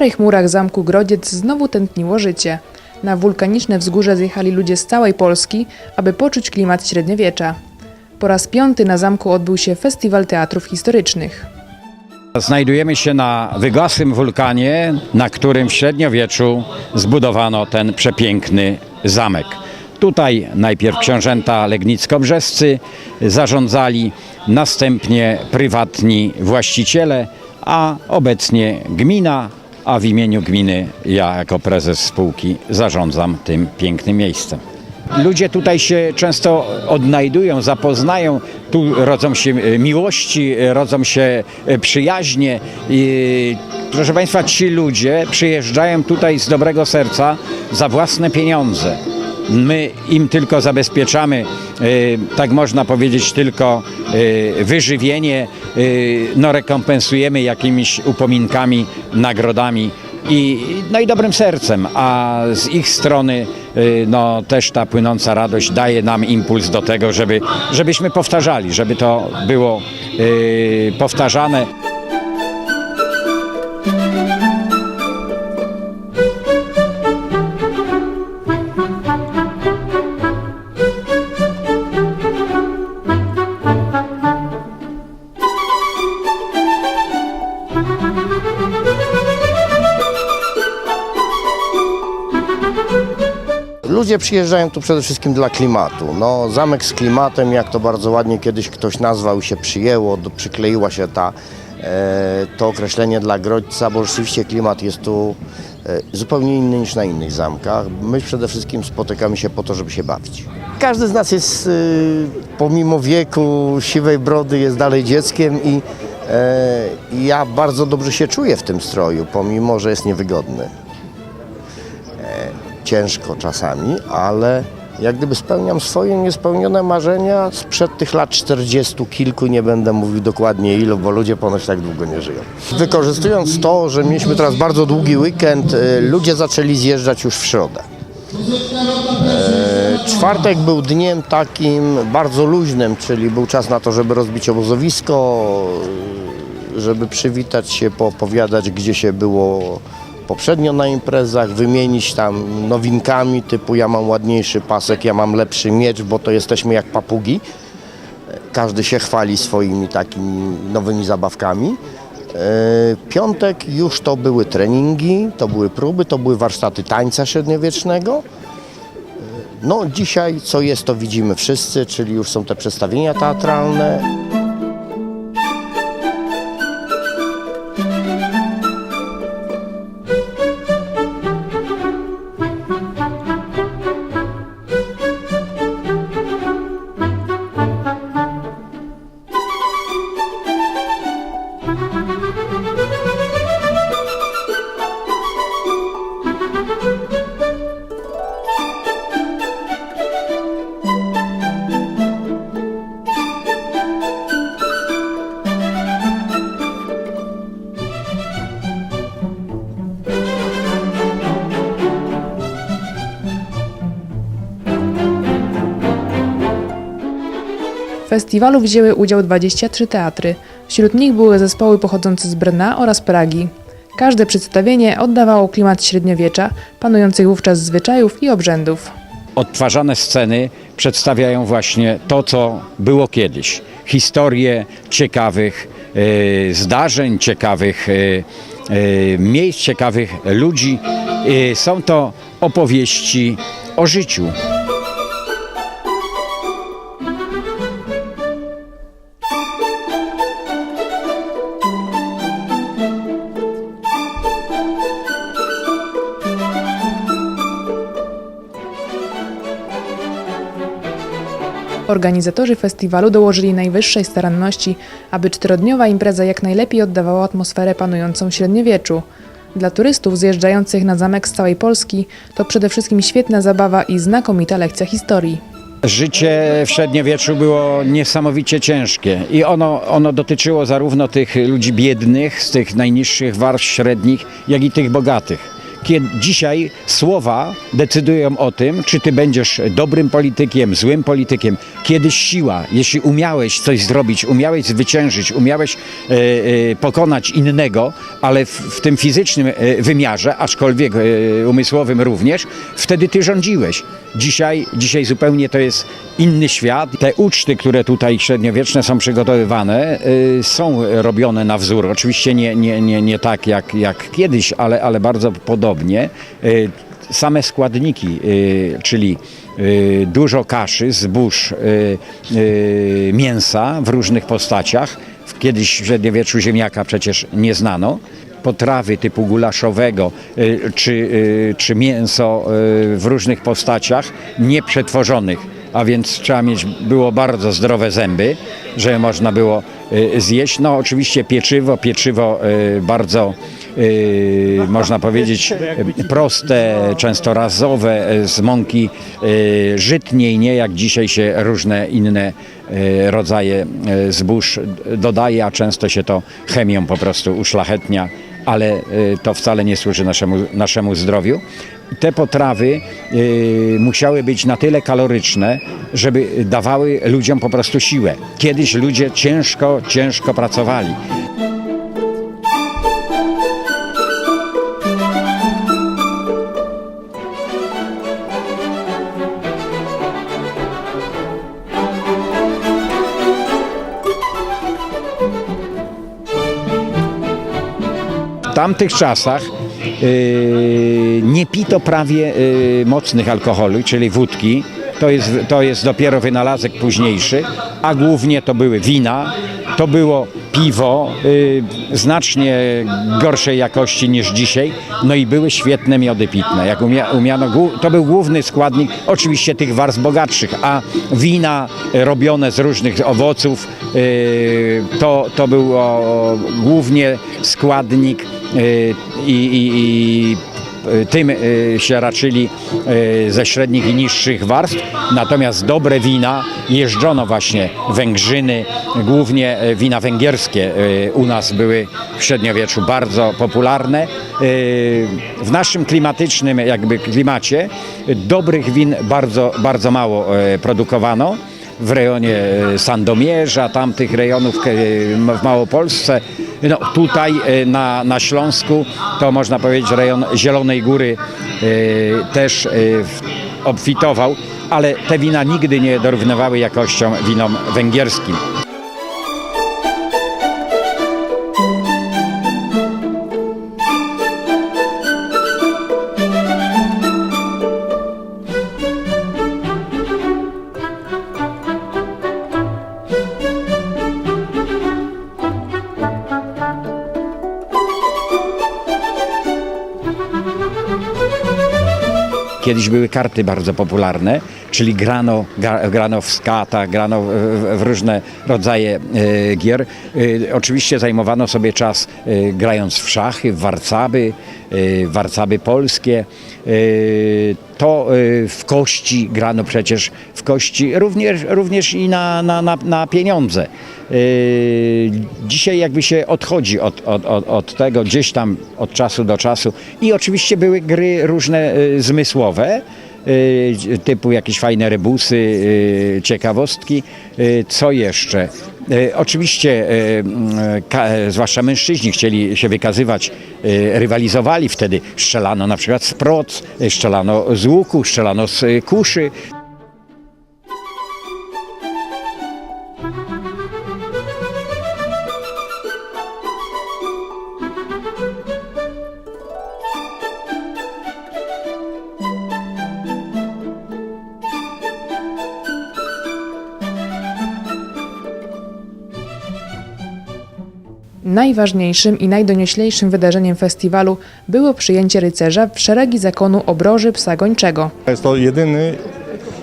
starych murach zamku Grodziec znowu tętniło życie. Na wulkaniczne wzgórze zjechali ludzie z całej Polski, aby poczuć klimat średniowiecza. Po raz piąty na zamku odbył się Festiwal Teatrów Historycznych. Znajdujemy się na wygasłym wulkanie, na którym w średniowieczu zbudowano ten przepiękny zamek. Tutaj najpierw książęta legnicko-brzescy zarządzali, następnie prywatni właściciele, a obecnie gmina, a w imieniu gminy ja jako prezes spółki zarządzam tym pięknym miejscem. Ludzie tutaj się często odnajdują, zapoznają, tu rodzą się e, miłości, rodzą się e, przyjaźnie. I, proszę Państwa, ci ludzie przyjeżdżają tutaj z dobrego serca za własne pieniądze. My im tylko zabezpieczamy, e, tak można powiedzieć, tylko wyżywienie, no rekompensujemy jakimiś upominkami, nagrodami i, no i dobrym sercem, a z ich strony y, no, też ta płynąca radość daje nam impuls do tego, żeby, żebyśmy powtarzali, żeby to było y, powtarzane. Ludzie przyjeżdżają tu przede wszystkim dla klimatu. No, zamek z klimatem, jak to bardzo ładnie kiedyś ktoś nazwał się przyjęło, do, przykleiła się ta, e, to określenie dla Grodźca, bo rzeczywiście klimat jest tu e, zupełnie inny niż na innych zamkach. My przede wszystkim spotykamy się po to, żeby się bawić. Każdy z nas jest, e, pomimo wieku, siwej brody, jest dalej dzieckiem e, i ja bardzo dobrze się czuję w tym stroju, pomimo, że jest niewygodny ciężko czasami, ale jak gdyby spełniam swoje niespełnione marzenia sprzed tych lat 40 kilku, nie będę mówił dokładnie ilu, bo ludzie ponoć tak długo nie żyją. Wykorzystując to, że mieliśmy teraz bardzo długi weekend, y, ludzie zaczęli zjeżdżać już w środę. E, Czwartek był dniem takim bardzo luźnym, czyli był czas na to, żeby rozbić obozowisko, y, żeby przywitać się, poopowiadać, gdzie się było poprzednio na imprezach, wymienić tam nowinkami typu ja mam ładniejszy pasek, ja mam lepszy miecz, bo to jesteśmy jak papugi. Każdy się chwali swoimi takimi nowymi zabawkami. E, Piątek już to były treningi, to były próby, to były warsztaty tańca średniowiecznego. No dzisiaj co jest to widzimy wszyscy, czyli już są te przedstawienia teatralne. Festiwalu wzięły udział 23 teatry. Wśród nich były zespoły pochodzące z Brna oraz Pragi. Każde przedstawienie oddawało klimat średniowiecza, panujących wówczas zwyczajów i obrzędów. Odtwarzane sceny przedstawiają właśnie to, co było kiedyś. Historie ciekawych e, zdarzeń, ciekawych e, e, miejsc, ciekawych ludzi. E, są to opowieści o życiu. Organizatorzy festiwalu dołożyli najwyższej staranności, aby czterodniowa impreza jak najlepiej oddawała atmosferę panującą w średniowieczu. Dla turystów zjeżdżających na zamek z całej Polski to przede wszystkim świetna zabawa i znakomita lekcja historii. Życie w średniowieczu było niesamowicie ciężkie i ono, ono dotyczyło zarówno tych ludzi biednych, z tych najniższych warstw średnich, jak i tych bogatych. Kiedy dzisiaj słowa decydują o tym, czy ty będziesz dobrym politykiem, złym politykiem. Kiedyś siła, jeśli umiałeś coś zrobić, umiałeś zwyciężyć, umiałeś e, e, pokonać innego, ale w, w tym fizycznym e, wymiarze, aczkolwiek e, umysłowym również, wtedy ty rządziłeś. Dzisiaj, dzisiaj zupełnie to jest inny świat. Te uczty, które tutaj średniowieczne są przygotowywane, y, są robione na wzór. Oczywiście nie, nie, nie, nie tak jak, jak kiedyś, ale, ale bardzo podobnie. Y, Same składniki, y, czyli y, dużo kaszy, zbóż, y, y, mięsa w różnych postaciach. Kiedyś w średniowieczu ziemniaka przecież nie znano potrawy typu gulaszowego y, czy, y, czy mięso y, w różnych postaciach nieprzetworzonych, a więc trzeba mieć było bardzo zdrowe zęby, żeby można było zjeść. No oczywiście pieczywo, pieczywo bardzo można powiedzieć proste, często razowe z mąki żytniej, nie jak dzisiaj się różne inne rodzaje zbóż dodaje, a często się to chemią po prostu uszlachetnia ale y, to wcale nie służy naszemu, naszemu zdrowiu. Te potrawy y, musiały być na tyle kaloryczne, żeby dawały ludziom po prostu siłę. Kiedyś ludzie ciężko, ciężko pracowali. Tamtych czasach yy, nie pito prawie yy, mocnych alkoholi, czyli wódki. To jest, to jest dopiero wynalazek późniejszy, a głównie to były wina, to było piwo yy, znacznie gorszej jakości niż dzisiaj, no i były świetne miody pitne. Jak umia, umiano, to był główny składnik oczywiście tych warstw bogatszych, a wina y, robione z różnych owoców yy, to, to był o, głównie składnik y, i, i, i y, tym y, się raczyli y, ze średnich i niższych warstw, natomiast dobre wina jeżdżono właśnie Węgrzyny, głównie wina węgierskie u nas były w średniowieczu bardzo popularne. W naszym klimatycznym jakby klimacie dobrych win bardzo, bardzo mało produkowano w rejonie e, Sandomierza, tamtych rejonów e, w Małopolsce. No, tutaj e, na, na Śląsku to można powiedzieć rejon Zielonej Góry e, też e, obfitował, ale te wina nigdy nie dorównywały jakością winom węgierskim. Kiedyś były karty bardzo popularne, czyli grano, gra, grano w skata, grano w, różne rodzaje e, gier. E, oczywiście zajmowano sobie czas e, grając w szachy, w warcaby, warcaby polskie. To e, w kości grano przecież w kości również, również i na, na, na, na pieniądze. E, Dzisiaj jakby się odchodzi od, od, od, od tego gdzieś tam od czasu do czasu i oczywiście były gry różne e, zmysłowe, typu jakieś fajne rebusy, ciekawostki. Co jeszcze? E, Oczywiście, e, zwłaszcza mężczyźni chcieli się wykazywać, e, rywalizowali wtedy. Strzelano na przykład z proc, strzelano z łuku, strzelano z kuszy. Najważniejszym i najdonioślejszym wydarzeniem festiwalu było przyjęcie rycerza w szeregi zakonu obroży psa gończego. Jest to jedyny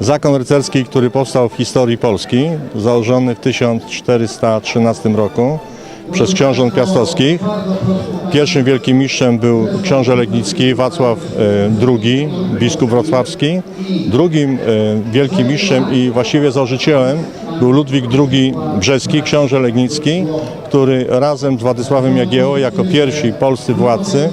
zakon rycerski, który powstał w historii Polski, założony w 1413 roku przez książąt piastowskich. Pierwszym wielkim mistrzem był książę Legnicki, Wacław e, II, biskup wrocławski. Drugim e, wielkim mistrzem i właściwie założycielem był Ludwik II Brzeski, książę Legnicki, który razem z Władysławem Jagiełło jako pierwsi polscy władcy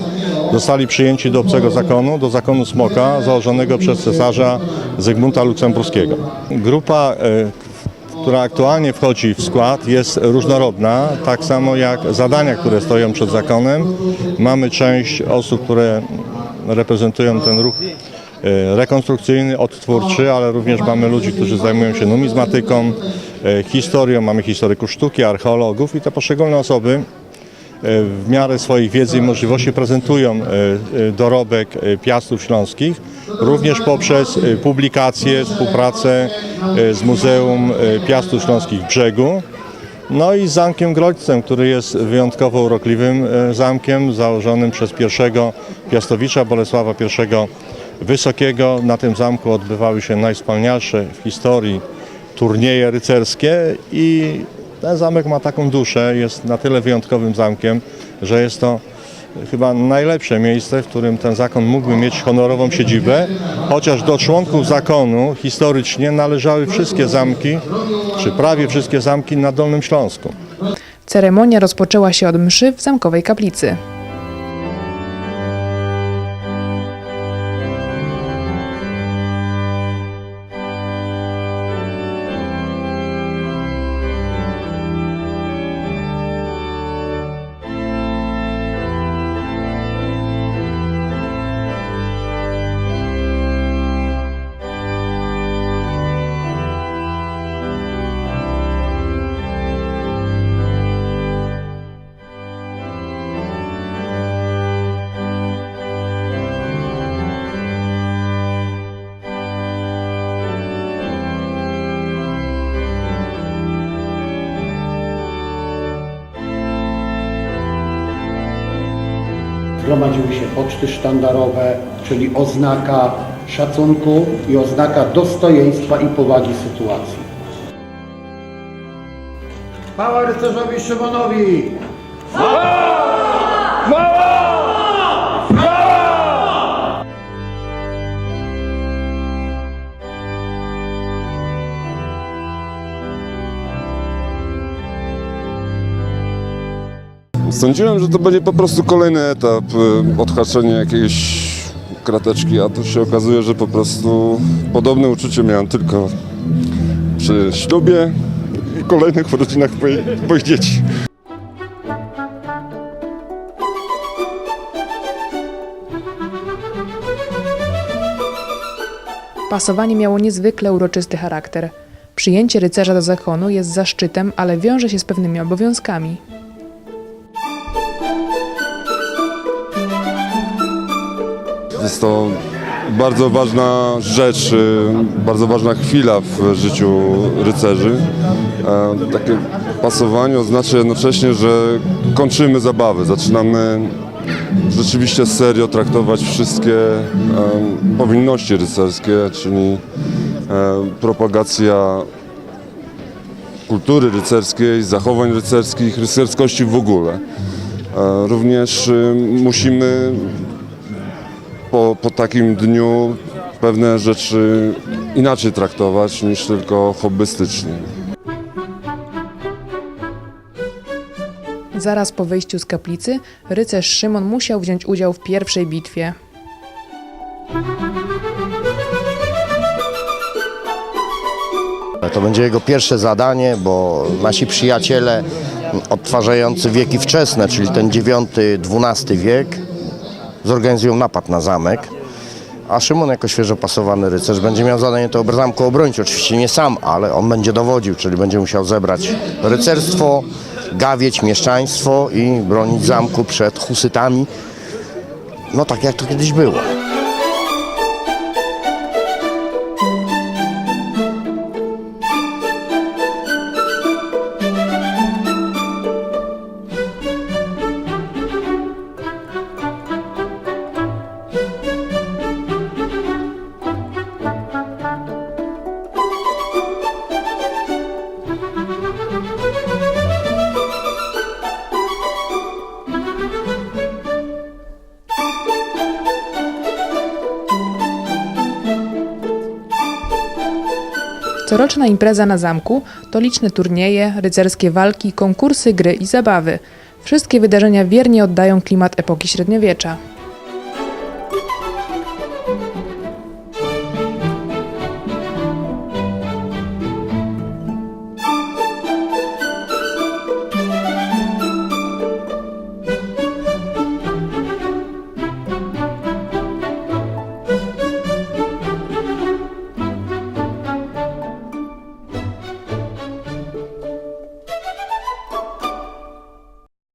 zostali przyjęci do obcego zakonu, do zakonu Smoka, założonego przez cesarza Zygmunta Luksemburskiego. Grupa, e, która aktualnie wchodzi w skład, jest różnorodna, tak samo jak zadania, które stoją przed zakonem. Mamy część osób, które reprezentują ten ruch rekonstrukcyjny, odtwórczy, ale również mamy ludzi, którzy zajmują się numizmatyką, e, historią, mamy historyków sztuki, archeologów i te poszczególne osoby e, w miarę swoich wiedzy i możliwości prezentują e, e, dorobek e, piastów śląskich, również poprzez e, publikacje, współpracę e, z Muzeum e, Piastów Śląskich w Brzegu. No i z Zamkiem Grodźcem, który jest wyjątkowo urokliwym e, zamkiem, założonym przez pierwszego piastowicza Bolesława I Wysokiego. Na tym zamku odbywały się najwspanialsze w historii turnieje rycerskie i ten zamek ma taką duszę, jest na tyle wyjątkowym zamkiem, że jest to chyba najlepsze miejsce, w którym ten zakon mógłby mieć honorową siedzibę, chociaż do członków zakonu historycznie należały wszystkie zamki, czy prawie wszystkie zamki na Dolnym Śląsku. Ceremonia rozpoczęła się od mszy w zamkowej kaplicy. Zgromadziły się poczty sztandarowe, czyli oznaka szacunku i oznaka dostojeństwa i powagi sytuacji. Chwała rycerzowi Szymonowi! Sądziłem, że to będzie po prostu kolejny etap, y, odhaczenie jakiejś krateczki, a tu się okazuje, że po prostu podobne uczucie miałem tylko przy ślubie i kolejnych urodzinach moich, moich dzieci. Pasowanie miało niezwykle uroczysty charakter. Przyjęcie rycerza do zakonu jest zaszczytem, ale wiąże się z pewnymi obowiązkami. Jest to bardzo ważna rzecz, y, bardzo ważna chwila w życiu rycerzy. E, Takie pasowanie oznacza jednocześnie, że kończymy zabawę, zaczynamy rzeczywiście serio traktować wszystkie e, powinności rycerskie, czyli e, propagacja kultury rycerskiej, zachowań rycerskich, rycerskości w ogóle. Również y, musimy po, po takim dniu pewne rzeczy inaczej traktować niż tylko hobbystycznie. Zaraz po wyjściu z kaplicy rycerz Szymon musiał wziąć udział w pierwszej bitwie. To będzie jego pierwsze zadanie, bo nasi przyjaciele odtwarzający wieki wczesne, czyli ten IX-XII wiek, zorganizują napad na zamek. A Szymon jako świeżo pasowany rycerz będzie miał zadanie to zamku obronić. Oczywiście nie sam, ale on będzie dowodził, czyli będzie musiał zebrać rycerstwo, gawieć mieszczaństwo i bronić zamku przed husytami. No tak jak to kiedyś było. Coroczna impreza na zamku to liczne turnieje, rycerskie walki, konkursy, gry i zabawy. Wszystkie wydarzenia wiernie oddają klimat epoki średniowiecza.